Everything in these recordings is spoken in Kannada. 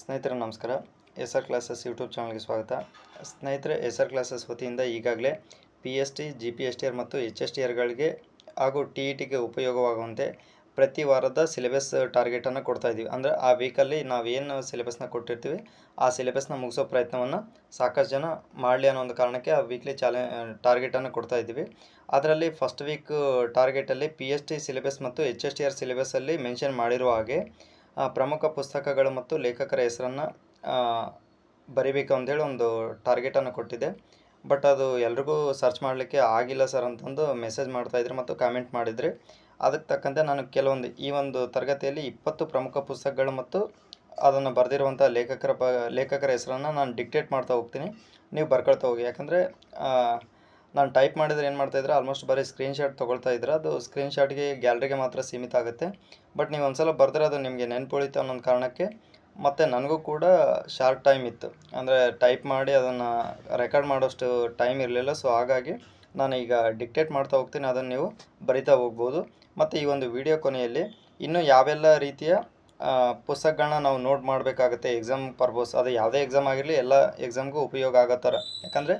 ಸ್ನೇಹಿತರೆ, ನಮಸ್ಕಾರ. ಎಸ್ ಆರ್ ಕ್ಲಾಸಸ್ ಯೂಟ್ಯೂಬ್ ಚಾನಲ್ಗೆ ಸ್ವಾಗತ. ಸ್ನೇಹಿತರೆ ಎಸ್ ಆರ್ ಕ್ಲಾಸಸ್ ವತಿಯಿಂದ ಈಗಾಗಲೇ P S T G P S T R ಮತ್ತು ಎಚ್ ಎಸ್ ಟಿ ಆರ್ಗಳಿಗೆ ಹಾಗೂ ಟಿ ಇ ಟಿಗೆ ಉಪಯೋಗವಾಗುವಂತೆ ಪ್ರತಿ ವಾರದ ಸಿಲೆಬಸ್ ಟಾರ್ಗೆಟನ್ನು ಕೊಡ್ತಾ ಇದ್ದೀವಿ. ಅಂದರೆ ಆ ವೀಕಲ್ಲಿ ನಾವೇನು ಸಿಲೆಬಸ್ನ ಕೊಟ್ಟಿರ್ತೀವಿ, ಆ ಸಿಲೆಬಸ್ನ ಮುಗಿಸೋ ಪ್ರಯತ್ನವನ್ನು ಸಾಕಷ್ಟು ಜನ ಮಾಡಲಿ ಅನ್ನೋ ಒಂದು ಕಾರಣಕ್ಕೆ ಆ ವೀಕ್ಲಿ ಚಾಲೆ ಟಾರ್ಗೆಟನ್ನು ಕೊಡ್ತಾ ಇದ್ದೀವಿ. ಅದರಲ್ಲಿ ಫಸ್ಟ್ ವೀಕ್ ಟಾರ್ಗೆಟಲ್ಲಿ ಪಿ ಎಸ್ ಟಿ ಸಿಲೆಬಸ್ ಮತ್ತು ಎಚ್ ಎಸ್ ಟಿ ಆರ್ ಸಿಲೆಬಸ್ಸಲ್ಲಿ ಮೆನ್ಷನ್ ಮಾಡಿರುವ ಹಾಗೆ ಪ್ರಮುಖ ಪುಸ್ತಕಗಳು ಮತ್ತು ಲೇಖಕರ ಹೆಸರನ್ನು ಬರಿಬೇಕು ಅಂತೇಳಿ ಒಂದು ಟಾರ್ಗೆಟನ್ನು ಕೊಟ್ಟಿದ್ದೆ ಬಟ್ ಅದು ಎಲ್ರಿಗೂ ಸರ್ಚ್ ಮಾಡಲಿಕ್ಕೆ ಆಗಿಲ್ಲ ಸರ್ ಅಂತಂದು ಮೆಸೇಜ್ ಮಾಡ್ತಾಯಿದ್ರು ಮತ್ತು ಕಾಮೆಂಟ್ ಮಾಡಿದರೆ. ಅದಕ್ಕೆ ತಕ್ಕಂತೆ ನಾನು ಕೆಲವೊಂದು, ಈ ಒಂದು ತರಗತಿಯಲ್ಲಿ ಇಪ್ಪತ್ತು ಪ್ರಮುಖ ಪುಸ್ತಕಗಳು ಮತ್ತು ಅದನ್ನು ಬರೆದಿರುವಂಥ ಲೇಖಕರ ಲೇಖಕರ ಹೆಸರನ್ನು ನಾನು ಡಿಕ್ಟೇಟ್ ಮಾಡ್ತಾ ಹೋಗ್ತೀನಿ. ನೀವು ಬರ್ಕೊಳ್ತಾ ಹೋಗಿ. ಯಾಕಂದರೆ ನಾನು ಟೈಪ್ ಮಾಡಿದ್ರೆ ಏನು ಮಾಡ್ತಾಯಿದ್ರೆ ಆಲ್ಮೋಸ್ಟ್ ಬರೀ ಸ್ಕ್ರೀನ್ಶಾಟ್ ತೊಗೊಳ್ತಾ ಇದ್ರೆ ಅದು ಸ್ಕ್ರೀನ್ಶಾಟ್ಗೆ ಗ್ಯಾಲ್ರಿಗೆ ಮಾತ್ರ ಸೀಮಿತ ಆಗುತ್ತೆ. ಬಟ್ ನೀವು ಒಂದು ಸಲ ಬರೆದ್ರೆ ಅದು ನಿಮಗೆ ನೆನ್ಪುಳಿತು ಅನ್ನೋ ಕಾರಣಕ್ಕೆ ಮತ್ತು ನನಗೂ ಕೂಡ ಶಾರ್ಟ್ ಟೈಮ್ ಇತ್ತು. ಅಂದರೆ ಟೈಪ್ ಮಾಡಿ ಅದನ್ನು ರೆಕಾರ್ಡ್ ಮಾಡೋಷ್ಟು ಟೈಮ್ ಇರಲಿಲ್ಲ ಸೊ ಹಾಗಾಗಿ ನಾನು ಈಗ ಡಿಕ್ಟೇಟ್ ಮಾಡ್ತಾ ಹೋಗ್ತೀನಿ, ಅದನ್ನು ನೀವು ಬರಿತಾ ಹೋಗ್ಬೋದು. ಮತ್ತು ಈ ಒಂದು ವಿಡಿಯೋ ಕೊನೆಯಲ್ಲಿ ಇನ್ನೂ ಯಾವೆಲ್ಲ ರೀತಿಯ ಪುಸ್ತಕಗಳನ್ನ ನಾವು ನೋಟ್ ಮಾಡಬೇಕಾಗುತ್ತೆ ಎಕ್ಸಾಮ್ ಪರ್ಪಸ್ ಅದು ಯಾವುದೇ ಎಕ್ಸಾಮ್ ಆಗಿರಲಿ ಎಲ್ಲ ಎಕ್ಸಾಮ್ಗೂ ಉಪಯೋಗ ಆಗೋ ಥರ ಯಾಕಂದರೆ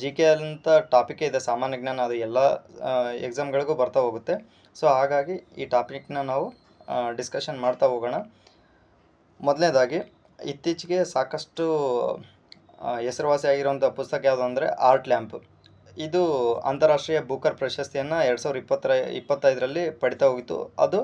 ಜಿ ಕೆ ಅಂತ ಟಾಪಿಕೇ ಇದೆ, ಸಾಮಾನ್ಯ ಜ್ಞಾನ, ಅದು ಎಲ್ಲ ಎಕ್ಸಾಮ್ಗಳಿಗೂ ಬರ್ತಾ ಹೋಗುತ್ತೆ. ಸೊ ಹಾಗಾಗಿ ಈ ಟಾಪಿಕ್ನ ನಾವು ಡಿಸ್ಕಷನ್ ಮಾಡ್ತಾ ಹೋಗೋಣ. ಮೊದಲನೇದಾಗಿ, ಇತ್ತೀಚೆಗೆ ಸಾಕಷ್ಟು ಹೆಸರುವಾಸಿ ಆಗಿರುವಂಥ ಪುಸ್ತಕ ಯಾವುದು ಅಂದರೆ ಆರ್ಟ್ ಲ್ಯಾಂಪ್ ಇದು ಅಂತಾರಾಷ್ಟ್ರೀಯ ಬೂಕರ್ ಪ್ರಶಸ್ತಿಯನ್ನು ಎರಡು ಸಾವಿರದ ಇಪ್ಪತ್ತರ, ಇಪ್ಪತ್ತೈದರಲ್ಲಿ ಪಡಿತಾ ಹೋಗಿತ್ತು. ಅದು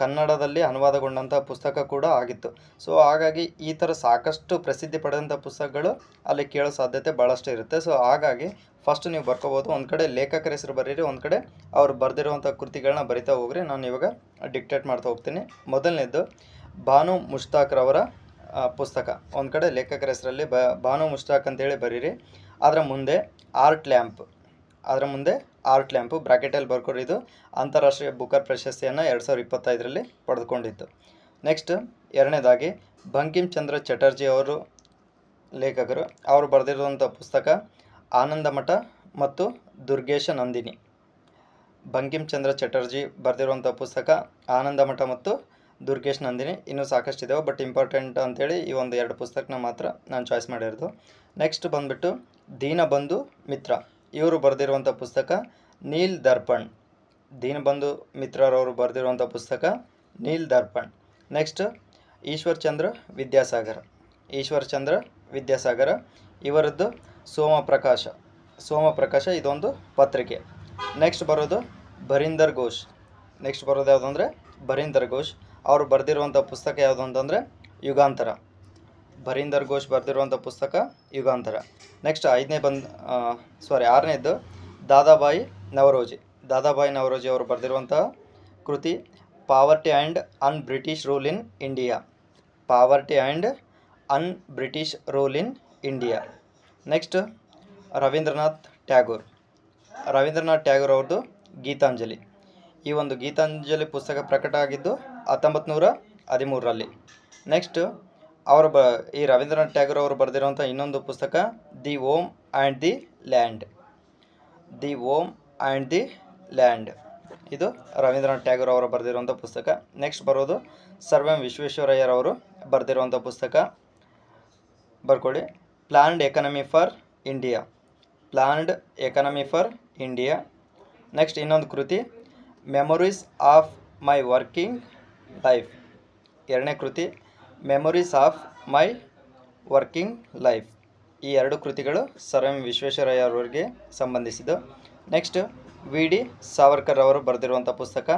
ಕನ್ನಡದಲ್ಲಿ ಅನುವಾದಗೊಂಡಂಥ ಪುಸ್ತಕ ಕೂಡ ಆಗಿತ್ತು. ಸೊ ಹಾಗಾಗಿ ಈ ಥರ ಸಾಕಷ್ಟು ಪ್ರಸಿದ್ಧಿ ಪಡೆದಂಥ ಪುಸ್ತಕಗಳು ಅಲ್ಲಿ ಕೇಳೋ ಸಾಧ್ಯತೆ ಭಾಳಷ್ಟು ಇರುತ್ತೆ. ಸೊ ಹಾಗಾಗಿ ಫಸ್ಟ್ ನೀವು ಬರ್ಕೋಬೋದು. ಒಂದು ಕಡೆ ಲೇಖಕರ ಹೆಸರು ಬರೀರಿ, ಒಂದು ಕಡೆ ಅವ್ರು ಬರೆದಿರುವಂಥ ಕೃತಿಗಳನ್ನ ಬರಿತಾ ಹೋಗ್ರಿ. ನಾನು ಇವಾಗ ಡಿಕ್ಟೇಟ್ ಮಾಡ್ತಾ ಹೋಗ್ತೀನಿ. ಮೊದಲನೇದು ಭಾನು ಮುಷ್ತಾಕ್ರವರ ರವರ ಪುಸ್ತಕ. ಒಂದು ಕಡೆ ಲೇಖಕರ ಹೆಸರಲ್ಲಿ ಬ, ಭಾನು ಮುಷ್ತಾಕ್ ಅಂತೇಳಿ ಬರೀರಿ. ಅದರ ಮುಂದೆ ಆರ್ಟ್ ಲ್ಯಾಂಪ್ ಅದರ ಮುಂದೆ ಆರ್ಟ್ ಲ್ಯಾಂಪು ಬ್ರಾಕೆಟಲ್ಲಿ ಇದು ಅಂತಾರಾಷ್ಟ್ರೀಯ ಬುಕರ್ ಪ್ರಶಸ್ತಿಯನ್ನು ಎರಡು ಸಾವಿರದ ಇಪ್ಪತ್ತೈದರಲ್ಲಿ ಪಡೆದುಕೊಂಡಿತ್ತು ನೆಕ್ಸ್ಟ್ ಎರಡನೇದಾಗಿ ಬಂಕಿಮ್ ಚಂದ್ರ ಚಟರ್ಜಿ ಅವರು ಲೇಖಕರು. ಅವರು ಬರೆದಿರುವಂಥ ಪುಸ್ತಕ ಆನಂದಮಠ ಮತ್ತು ದುರ್ಗೇಶ ನಂದಿನಿ. ಬಂಕಿಮ್ ಚಂದ್ರ ಚಟರ್ಜಿ ಬರೆದಿರುವಂಥ ಪುಸ್ತಕ ಆನಂದಮಠ ಮತ್ತು ದುರ್ಗೇಶ್ ನಂದಿನಿ ಇನ್ನೂ ಸಾಕಷ್ಟು ಇದಾವೆ ಬಟ್ ಇಂಪಾರ್ಟೆಂಟ್ ಅಂತೇಳಿ ಈ ಒಂದು ಎರಡು ಪುಸ್ತಕನ ಮಾತ್ರ ನಾನು ಚಾಯ್ಸ್ ಮಾಡಿರೋದು. ನೆಕ್ಸ್ಟ್ ಬಂದುಬಿಟ್ಟು ದೀನಬಂಧು ಮಿತ್ರ. ಇವರು ಬರೆದಿರುವಂಥ ಪುಸ್ತಕ ನೀಲ್ ದರ್ಪಣ್. ದೀನಬಂಧು ಮಿತ್ರರವರು ಬರೆದಿರುವಂಥ ಪುಸ್ತಕ ನೀಲ್ ದರ್ಪಣ್. ನೆಕ್ಸ್ಟ್ ಈಶ್ವರ್ ಚಂದ್ರ ವಿದ್ಯಾಸಾಗರ. ಈಶ್ವರ್ ಚಂದ್ರ ವಿದ್ಯಾಸಾಗರ, ಇವರದ್ದು ಸೋಮ ಪ್ರಕಾಶ ಸೋಮ ಪ್ರಕಾಶ ಇದೊಂದು ಪತ್ರಿಕೆ. ನೆಕ್ಸ್ಟ್ ಬರೋದು ಭರೀಂದರ್ ಘೋಷ್. ನೆಕ್ಸ್ಟ್ ಬರೋದು ಯಾವುದು ಅಂದರೆ ಭರೀಂದರ್ ಘೋಷ್. ಅವರು ಬರೆದಿರುವಂಥ ಪುಸ್ತಕ ಯಾವುದು ಅಂತಂದರೆ ಯುಗಾಂತರ. ಭರೀಂದರ್ ಘೋಷ್ ಬರೆದಿರುವಂಥ ಪುಸ್ತಕ ಯುಗಾಂತರ. ನೆಕ್ಸ್ಟ್ ಐದನೇ ಬಂದು ಸಾರಿ ಆರನೇದ್ದು ದಾದಾಬಾಯಿ ನವರೋಜಿ. ದಾದಾಬಾಯಿ ನವರೋಜಿ ಅವರು ಬರೆದಿರುವಂಥ ಕೃತಿ poverty and un British rule in India poverty and un British rule in India next Rabindranath Tagore Rabindranath Tagore ಅವ್ರದ್ದು ಗೀತಾಂಜಲಿ. ಈ ಒಂದು ಗೀತಾಂಜಲಿ ಪುಸ್ತಕ ಪ್ರಕಟ ಆಗಿದ್ದು ಹತ್ತೊಂಬತ್ತು ನೂರ ಹದಿಮೂರರಲ್ಲಿ. ನೆಕ್ಸ್ಟ್ ಅವರು ಬ, ಈ ರವೀಂದ್ರನಾಥ್ ಟ್ಯಾಗೋರ್ ಅವರು ಬರೆದಿರುವಂಥ ಇನ್ನೊಂದು ಪುಸ್ತಕ, the home and the land. The home and the land. ಇದು ರವೀಂದ್ರನಾಥ್ ಟ್ಯಾಗೋರ್ ಅವರು ಬರೆದಿರುವಂಥ ಪುಸ್ತಕ. ನೆಕ್ಸ್ಟ್ ಬರೋದು ಸರ್ ಎಂ ವಿಶ್ವೇಶ್ವರಯ್ಯರವರು ಬರೆದಿರುವಂಥ ಪುಸ್ತಕ. ಬರ್ಕೊಳ್ಳಿ. Planned economy for India. Planned economy for India. Next ಇನ್ನೊಂದು ಕೃತಿ. Memories of my working life. ಎರಡನೇ ಕೃತಿ. Memories of my working life ಈ ಎರಡು ಕೃತಿಗಳು ಸರ್ ಎಂ ವಿಶ್ವೇಶ್ವರಯ್ಯ ಅವರಿಗೆ ಸಂಬಂಧಿಸಿದ್ದು. ನೆಕ್ಸ್ಟ್ ವಿ ಡಿ ಸಾವರ್ಕರ್ ಅವರು ಬರೆದಿರುವಂಥ ಪುಸ್ತಕ.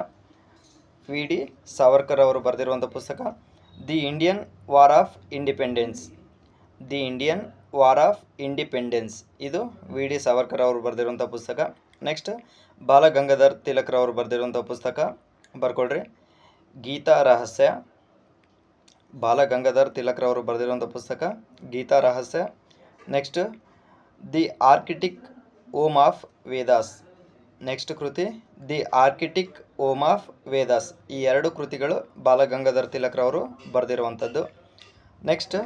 ವಿ ಡಿ ಸಾವರ್ಕರ್ ಅವರು ಬರೆದಿರುವಂಥ ಪುಸ್ತಕ. The Indian war of independence the Indian war of independence ಇದು ವಿ ಡಿ ಸಾವರ್ಕರ್ ಅವರು ಬರೆದಿರುವಂಥ ಪುಸ್ತಕ. ನೆಕ್ಸ್ಟ್ ಬಾಲಗಂಗಾಧರ್ ತಿಲಕ್ರವರು ಬರೆದಿರುವಂಥ ಪುಸ್ತಕ. ಬರ್ಕೊಳ್ರಿ. ಗೀತಾ ರಹಸ್ಯ. ಬಾಲಗಂಗಾಧರ್ ತಿಲಕ್ರವರು ಬರೆದಿರುವಂಥ ಪುಸ್ತಕ, Gita Rahasya. Next the Arctic home of Vedas next ಕೃತಿ the Arctic home of Vedas ಈ ಎರಡು ಕೃತಿಗಳು ಬಾಲಗಂಗಾಧರ್ ತಿಲಕ್ರವರು ಬರೆದಿರುವಂಥದ್ದು. ನೆಕ್ಸ್ಟ್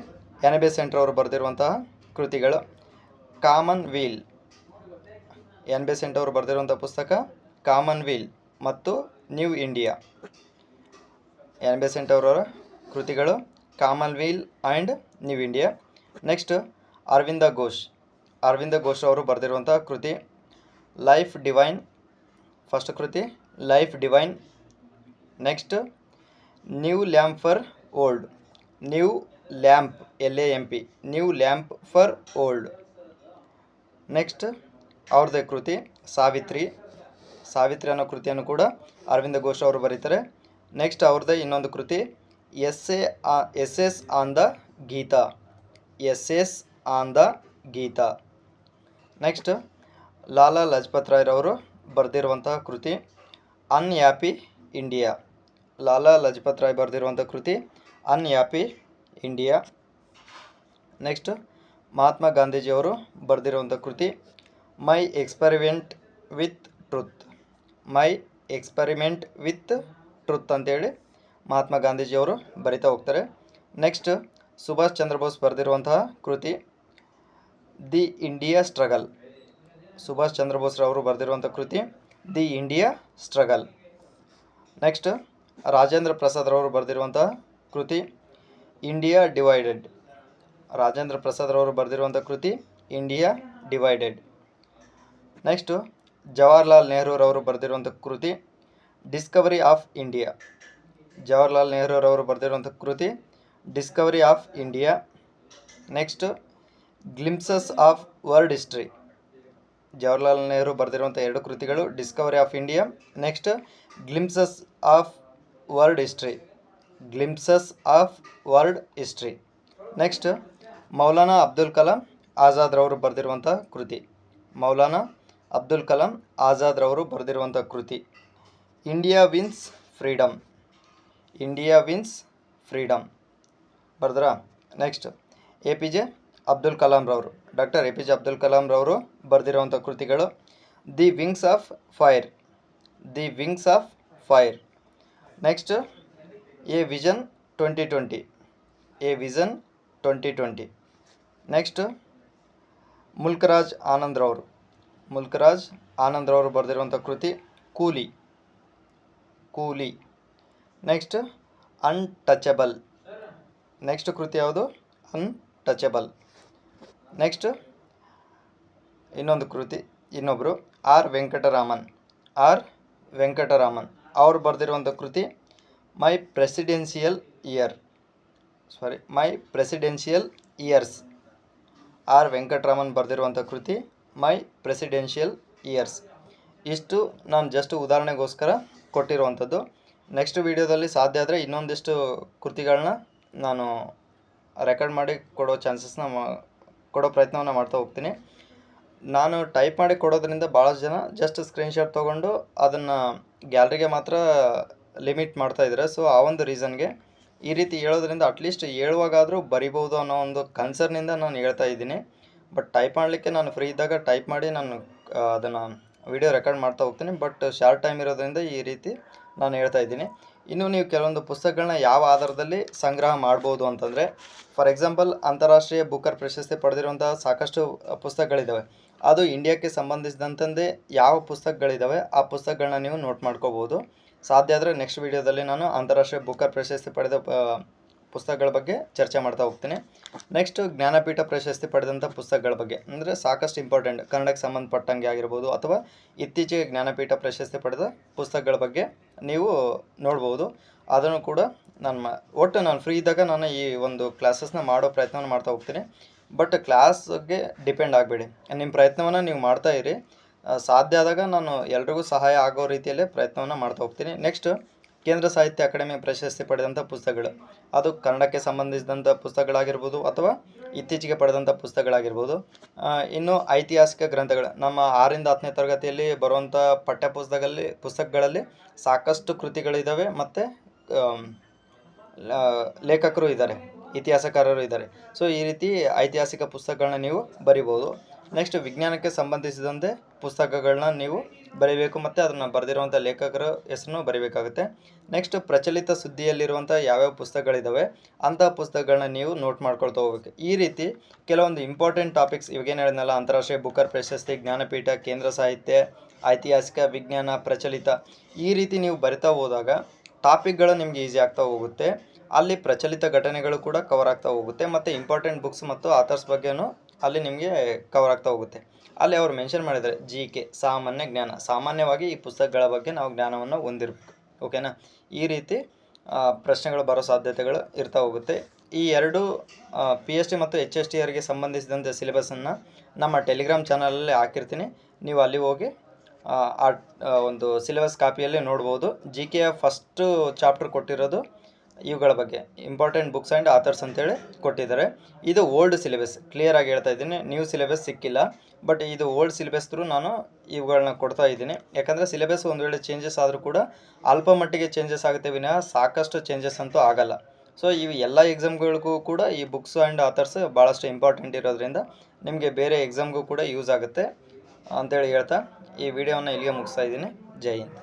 ಎನ್ ಬಿ ಸೆಂಟ್ರ್ ಅವರು ಬರೆದಿರುವಂತಹ ಕೃತಿಗಳು. Common wheel N Besant ಅವರು ಬರೆದಿರುವಂಥ ಪುಸ್ತಕ ಕಾಮನ್ ವೀಲ್ ಮತ್ತು new India N Besant ಅವರ ಕೃತಿಗಳು Commonweal and new India. Next, Aravinda Ghosh. Aravinda Ghosh ಅವರು ಬರೆದಿರುವಂಥ ಕೃತಿ, ಲೈಫ್ ಡಿವೈನ್. ಫಸ್ಟ್ ಕೃತಿ, life divine. Next, new lamp for old. New lamp L A M P new lamp for old. Next, ಅವ್ರದ್ದೇ ಕೃತಿ, ಸಾವಿತ್ರಿ. ಸಾವಿತ್ರಿ ಅನ್ನೋ ಕೃತಿಯನ್ನು ಕೂಡ ಅರವಿಂದ ಘೋಷ್ ಅವರು ಬರೀತಾರೆ. ನೆಕ್ಸ್ಟ್, ಅವ್ರದ್ದೇ ಇನ್ನೊಂದು ಕೃತಿ essays on the Gita. Essays on the Gita. Next Lala Lajpat ರಾಯ್ರವರು ಬರೆದಿರುವಂಥ ಕೃತಿ, ಅನ್ಯಾಪಿ ಇಂಡಿಯಾ. ಲಾಲಾ ಲಜಪತ್ ರಾಯ್ ಬರೆದಿರುವಂಥ ಕೃತಿ, ಅನ್ಯಾಪಿ ಇಂಡಿಯಾ. ನೆಕ್ಸ್ಟ್ ಮಹಾತ್ಮ ಗಾಂಧೀಜಿಯವರು ಬರೆದಿರುವಂಥ ಕೃತಿ, my experiment with truth. My experiment with truth ಅಂತೇಳಿ ಮಹಾತ್ಮ ಗಾಂಧೀಜಿಯವರು ಬರಿತಾ ಹೋಗ್ತಾರೆ. ನೆಕ್ಸ್ಟ್ ಸುಭಾಷ್ ಚಂದ್ರ ಬೋಸ್ ಬರೆದಿರುವಂತಹ ಕೃತಿ, the India struggle. Subhash Chandra Bose ಬೋಸ್ರವರು ಬರೆದಿರುವಂಥ ಕೃತಿ, the India struggle. Next Rajendra ಪ್ರಸಾದ್ರವರು ಬರೆದಿರುವಂಥ ಕೃತಿ, ಇಂಡಿಯಾ ಡಿವೈಡೆಡ್. ರಾಜೇಂದ್ರ ಪ್ರಸಾದ್ರವರು ಬರೆದಿರುವಂಥ ಕೃತಿ, ಇಂಡಿಯಾ ಡಿವೈಡೆಡ್. ನೆಕ್ಸ್ಟು ಜವಾಹರ್ಲಾಲ್ ನೆಹರೂರವರು ಬರೆದಿರುವಂಥ ಕೃತಿ, ಡಿಸ್ಕವರಿ ಆಫ್ ಇಂಡಿಯಾ. ಜವಾಹರ್ಲಾಲ್ ನೆಹರೂರವರು ಬರೆದಿರುವಂಥ ಕೃತಿ discovery of India next glimpses of world history Jawaharlal Nehru ಬರೆದಿರುವಂಥ ಎರಡು ಕೃತಿಗಳು discovery of India next glimpses of world history glimpses of world history next Maulana Abdul Kalam ಆಜಾದ್ರವರು ಬರೆದಿರುವಂಥ ಕೃತಿ. ಮೌಲಾನಾ ಅಬ್ದುಲ್ ಕಲಾಂ ಆಜಾದ್ರವರು ಬರೆದಿರುವಂಥ ಕೃತಿ. India wins freedom India wins freedom ಬರೆದ್ರಾ next A P J Abdul ಕಲಾಂರವರು doctor A P J Abdul ಕಲಾಂರವರು ಬರೆದಿರುವಂಥ ಕೃತಿಗಳು the wings of fire the wings of fire next a vision twenty twenty a vision twenty twenty next Mulk Raj ಆನಂದ್ರವರು ಮುಲ್ಕರಾಜ್ ಆನಂದ್ರವರು ಬರೆದಿರುವಂಥ ಕೃತಿ ಕೂಲಿ ಕೂಲಿ ನೆಕ್ಸ್ಟ್ ಅನ್ಟಚಬಲ್ ನೆಕ್ಸ್ಟ್ ಕೃತಿ ಯಾವುದು? ಅನ್ಟಚಬಲ್ ನೆಕ್ಸ್ಟ್ ಇನ್ನೊಂದು ಕೃತಿ ಇನ್ನೊಬ್ಬರು ಆರ್ ವೆಂಕಟರಾಮನ್. ಆರ್ ವೆಂಕಟರಾಮನ್. ಅವರು ಬರೆದಿರುವಂಥ ಕೃತಿ my presidential year sorry my presidential years R Venkataraman ಬರೆದಿರುವಂಥ ಕೃತಿ ಮೈ ಪ್ರೆಸಿಡೆನ್ಷಿಯಲ್ ಇಯರ್ಸ್ ಇಷ್ಟು ನಾನು ಜಸ್ಟ್ ಉದಾಹರಣೆಗೋಸ್ಕರ ಕೊಟ್ಟಿರುವಂಥದ್ದು. ನೆಕ್ಸ್ಟ್ ವೀಡಿಯೋದಲ್ಲಿ ಸಾಧ್ಯ ಆದರೆ ಇನ್ನೊಂದಿಷ್ಟು ಕೃತಿಗಳನ್ನ ನಾನು ರೆಕಾರ್ಡ್ ಮಾಡಿ ಕೊಡೋ ಚಾನ್ಸಸ್ನ ಮಾ ಕೊಡೋ ಪ್ರಯತ್ನವನ್ನು ಮಾಡ್ತಾ ಹೋಗ್ತೀನಿ. ನಾನು ಟೈಪ್ ಮಾಡಿ ಕೊಡೋದ್ರಿಂದ ಭಾಳಷ್ಟು ಜನ ಜಸ್ಟ್ ಸ್ಕ್ರೀನ್ಶಾಟ್ ತೊಗೊಂಡು ಅದನ್ನು ಗ್ಯಾಲರಿಗೆ ಮಾತ್ರ ಲಿಮಿಟ್ ಮಾಡ್ತಾ ಇದ್ದಾರೆ ಸೊ ಆ ಒಂದು ರೀಸನ್ಗೆ ಈ ರೀತಿ ಹೇಳೋದ್ರಿಂದ ಅಟ್ಲೀಸ್ಟ್ ಹೇಳುವಾಗಾದರೂ ಬರಿಬೋದು ಅನ್ನೋ ಒಂದು ಕನ್ಸರ್ನಿಂದ ನಾನು ಹೇಳ್ತಾ ಇದ್ದೀನಿ. ಬಟ್ ಟೈಪ್ ಮಾಡಲಿಕ್ಕೆ ನಾನು ಫ್ರೀ ಇದ್ದಾಗ ಟೈಪ್ ಮಾಡಿ ನಾನು ಅದನ್ನು ವಿಡಿಯೋ ರೆಕಾರ್ಡ್ ಮಾಡ್ತಾ ಹೋಗ್ತೀನಿ. ಬಟ್ ಶಾರ್ಟ್ ಟೈಮ್ ಇರೋದ್ರಿಂದ ಈ ರೀತಿ ನಾನು ಹೇಳ್ತಾ ಇದ್ದೀನಿ. ಇನ್ನು ನೀವು ಕೆಲವೊಂದು ಪುಸ್ತಕಗಳನ್ನ ಯಾವ ಆಧಾರದಲ್ಲಿ ಸಂಗ್ರಹ ಮಾಡ್ಬೋದು ಅಂತಂದರೆ ಫಾರ್ ಎಕ್ಸಾಂಪಲ್ ಅಂತಾರಾಷ್ಟ್ರೀಯ ಬುಕರ್ ಪ್ರಶಸ್ತಿ ಪಡೆದಿರುವಂತಹ ಸಾಕಷ್ಟು ಪುಸ್ತಕಗಳಿದ್ದಾವೆ ಅದು ಇಂಡಿಯಾಕ್ಕೆ ಸಂಬಂಧಿಸಿದಂತೆ ಯಾವ ಪುಸ್ತಕಗಳಿದ್ದಾವೆ ಆ ಪುಸ್ತಕಗಳನ್ನ ನೀವು ನೋಟ್ ಮಾಡ್ಕೋಬೋದು. ಸಾಧ್ಯ ಆದರೆ ನೆಕ್ಸ್ಟ್ ವೀಡಿಯೋದಲ್ಲಿ ನಾನು ಅಂತಾರಾಷ್ಟ್ರೀಯ ಬುಕರ್ ಪ್ರಶಸ್ತಿ ಪಡೆದ ಪುಸ್ತಕಗಳ ಬಗ್ಗೆ ಚರ್ಚೆ ಮಾಡ್ತಾ ಹೋಗ್ತೀನಿ. ನೆಕ್ಸ್ಟ್ ಜ್ಞಾನಪೀಠ ಪ್ರಶಸ್ತಿ ಪಡೆದಂಥ ಪುಸ್ತಕಗಳ ಬಗ್ಗೆ. ಅಂದರೆ ಸಾಕಷ್ಟು ಇಂಪಾರ್ಟೆಂಟ್ ಕನ್ನಡಕ್ಕೆ ಸಂಬಂಧಪಟ್ಟಂಗೆ ಆಗಿರ್ಬೋದು ಅಥವಾ ಇತ್ತೀಚೆಗೆ ಜ್ಞಾನಪೀಠ ಪ್ರಶಸ್ತಿ ಪಡೆದ ಪುಸ್ತಕಗಳ ಬಗ್ಗೆ ನೀವು ನೋಡ್ಬೋದು. ಅದನ್ನು ಕೂಡ ನಾನು ಒಟ್ಟು ನಾನು ಫ್ರೀ ಇದ್ದಾಗ ನಾನು ಈ ಒಂದು ಕ್ಲಾಸಸ್ನ ಮಾಡೋ ಪ್ರಯತ್ನವನ್ನು ಮಾಡ್ತಾ ಹೋಗ್ತೀನಿ. ಬಟ್ ಕ್ಲಾಸ್ಗೆ ಡಿಪೆಂಡ್ ಆಗಬೇಡಿ. ನಿಮ್ಮ ಪ್ರಯತ್ನವನ್ನು ನೀವು ಮಾಡ್ತಾ ಇರಿ. ಸಾಧ್ಯ ಆದಾಗ ನಾನು ಎಲ್ರಿಗೂ ಸಹಾಯ ಆಗೋ ರೀತಿಯಲ್ಲೇ ಪ್ರಯತ್ನವನ್ನು ಮಾಡ್ತಾ ಹೋಗ್ತೀನಿ. ನೆಕ್ಸ್ಟ್ ಕೇಂದ್ರ ಸಾಹಿತ್ಯ ಅಕಾಡೆಮಿ ಪ್ರಶಸ್ತಿ ಪಡೆದಂಥ ಪುಸ್ತಕಗಳು. ಅದು ಕನ್ನಡಕ್ಕೆ ಸಂಬಂಧಿಸಿದಂಥ ಪುಸ್ತಕಗಳಾಗಿರ್ಬೋದು ಅಥವಾ ಇತ್ತೀಚೆಗೆ ಪಡೆದಂಥ ಪುಸ್ತಕಗಳಾಗಿರ್ಬೋದು. ಇನ್ನು ಐತಿಹಾಸಿಕ ಗ್ರಂಥಗಳು. ನಮ್ಮ ಆರಿಂದ ಹತ್ತನೇ ತರಗತಿಯಲ್ಲಿ ಬರುವಂಥ ಪಠ್ಯ ಪುಸ್ತಕದಲ್ಲಿ ಪುಸ್ತಕಗಳಲ್ಲಿ ಸಾಕಷ್ಟು ಕೃತಿಗಳಿದ್ದಾವೆ ಮತ್ತು ಲೇಖಕರು ಇದ್ದಾರೆ, ಇತಿಹಾಸಕಾರರು ಇದ್ದಾರೆ. ಸೊ ಈ ರೀತಿ ಐತಿಹಾಸಿಕ ಪುಸ್ತಕಗಳನ್ನ ನೀವು ಬರಿಬೋದು. ನೆಕ್ಸ್ಟ್ ವಿಜ್ಞಾನಕ್ಕೆ ಸಂಬಂಧಿಸಿದಂತೆ ಪುಸ್ತಕಗಳನ್ನ ನೀವು ಬರೀಬೇಕು ಮತ್ತು ಅದನ್ನು ಬರೆದಿರುವಂಥ ಲೇಖಕರ ಹೆಸರನ್ನು ಬರೀಬೇಕಾಗುತ್ತೆ. ನೆಕ್ಸ್ಟ್ ಪ್ರಚಲಿತ ಸುದ್ದಿಯಲ್ಲಿರುವಂಥ ಯಾವ್ಯಾವ ಪುಸ್ತಕಗಳಿದ್ದಾವೆ ಅಂಥ ಪುಸ್ತಕಗಳನ್ನ ನೀವು ನೋಟ್ ಮಾಡ್ಕೊಳ್ತಾ ಹೋಗ್ಬೇಕು. ಈ ರೀತಿ ಕೆಲವೊಂದು ಇಂಪಾರ್ಟೆಂಟ್ ಟಾಪಿಕ್ಸ್ ಇವಾಗೇನು ಹೇಳಿದ್ನಲ್ಲ, ಅಂತಾರಾಷ್ಟ್ರೀಯ ಬುಕ್ಕರ್ ಪ್ರಶಸ್ತಿ, ಜ್ಞಾನಪೀಠ, ಕೇಂದ್ರ ಸಾಹಿತ್ಯ, ಐತಿಹಾಸಿಕ ವಿಜ್ಞಾನ, ಪ್ರಚಲಿತ, ಈ ರೀತಿ ನೀವು ಬರಿತಾ ಹೋದಾಗ ಟಾಪಿಕ್ಗಳು ನಿಮಗೆ ಈಸಿ ಆಗ್ತಾ ಹೋಗುತ್ತೆ. ಅಲ್ಲಿ ಪ್ರಚಲಿತ ಘಟನೆಗಳು ಕೂಡ ಕವರ್ ಆಗ್ತಾ ಹೋಗುತ್ತೆ, ಮತ್ತು ಇಂಪಾರ್ಟೆಂಟ್ ಬುಕ್ಸ್ ಮತ್ತು ಆಥರ್ಸ್ ಬಗ್ಗೆನೂ ಅಲ್ಲಿ ನಿಮಗೆ ಕವರ್ ಆಗ್ತಾ ಹೋಗುತ್ತೆ. ಅಲ್ಲಿ ಅವರು ಮೆನ್ಷನ್ ಮಾಡಿದ್ದಾರೆ ಜಿ ಕೆ ಸಾಮಾನ್ಯ ಜ್ಞಾನ. ಸಾಮಾನ್ಯವಾಗಿ ಈ ಪುಸ್ತಕಗಳ ಬಗ್ಗೆ ನಾವು ಜ್ಞಾನವನ್ನು ಹೊಂದಿರಬೇಕು ಓಕೆನಾ ಈ ರೀತಿ ಪ್ರಶ್ನೆಗಳು ಬರೋ ಸಾಧ್ಯತೆಗಳು ಇರ್ತಾ ಹೋಗುತ್ತೆ. ಈ ಎರಡು ಪಿ ಎಚ್ ಡಿ ಮತ್ತು ಎಚ್ ಎಸ್ ಟಿ ಅವರಿಗೆ ಸಂಬಂಧಿಸಿದಂಥ ಸಿಲೆಬಸನ್ನು ನಮ್ಮ ಟೆಲಿಗ್ರಾಮ್ ಚಾನಲಲ್ಲಿ ಹಾಕಿರ್ತೀನಿ. ನೀವು ಅಲ್ಲಿ ಹೋಗಿ ಆ, ಒಂದು ಸಿಲೆಬಸ್ ಕಾಪಿಯಲ್ಲಿ ನೋಡ್ಬೋದು. ಜಿ ಕೆ ಫಸ್ಟು ಚಾಪ್ಟರ್ ಕೊಟ್ಟಿರೋದು ಇವುಗಳ ಬಗ್ಗೆ ಇಂಪಾರ್ಟೆಂಟ್ ಬುಕ್ಸ್ ಆ್ಯಂಡ್ ಆಥರ್ಸ್ ಅಂತೇಳಿ ಕೊಟ್ಟಿದ್ದಾರೆ. ಇದು ಓಲ್ಡ್ ಸಿಲೆಬಸ್ ಕ್ಲಿಯರಾಗಿ ಹೇಳ್ತಾ ಇದ್ದೀನಿ. ನ್ಯೂ ಸಿಲೆಬಸ್ ಸಿಕ್ಕಿಲ್ಲ. ಬಟ್ ಇದು ಓಲ್ಡ್ ಸಿಲೆಬಸ್ ಥ್ರೂ ನಾನು ಇವುಗಳನ್ನ ಕೊಡ್ತಾ ಇದ್ದೀನಿ. ಯಾಕಂದರೆ ಸಿಲೆಬಸ್ ಒಂದು ವೇಳೆ ಚೇಂಜಸ್ ಆದರೂ ಕೂಡ ಅಲ್ಪ ಮಟ್ಟಿಗೆ ಚೇಂಜಸ್ ಆಗುತ್ತೆ ವಿನಃ ಸಾಕಷ್ಟು ಚೇಂಜಸ್ ಅಂತೂ ಆಗಲ್ಲ. ಸೊ ಇವು ಎಲ್ಲ ಎಕ್ಸಾಮ್ಗಳಿಗೂ ಕೂಡ ಈ ಬುಕ್ಸ್ ಆ್ಯಂಡ್ ಆಥರ್ಸ್ ಭಾಳಷ್ಟು ಇಂಪಾರ್ಟೆಂಟ್ ಇರೋದ್ರಿಂದ ನಿಮಗೆ ಬೇರೆ ಎಕ್ಸಾಮ್ಗೂ ಕೂಡ ಯೂಸ್ ಆಗುತ್ತೆ ಅಂತೇಳಿ ಹೇಳ್ತಾ ಈ ವಿಡಿಯೋವನ್ನು ಇಲ್ಲಿಗೆ ಮುಗಿಸ್ತಾ ಇದ್ದೀನಿ. ಜೈ ಹಿಂದ್.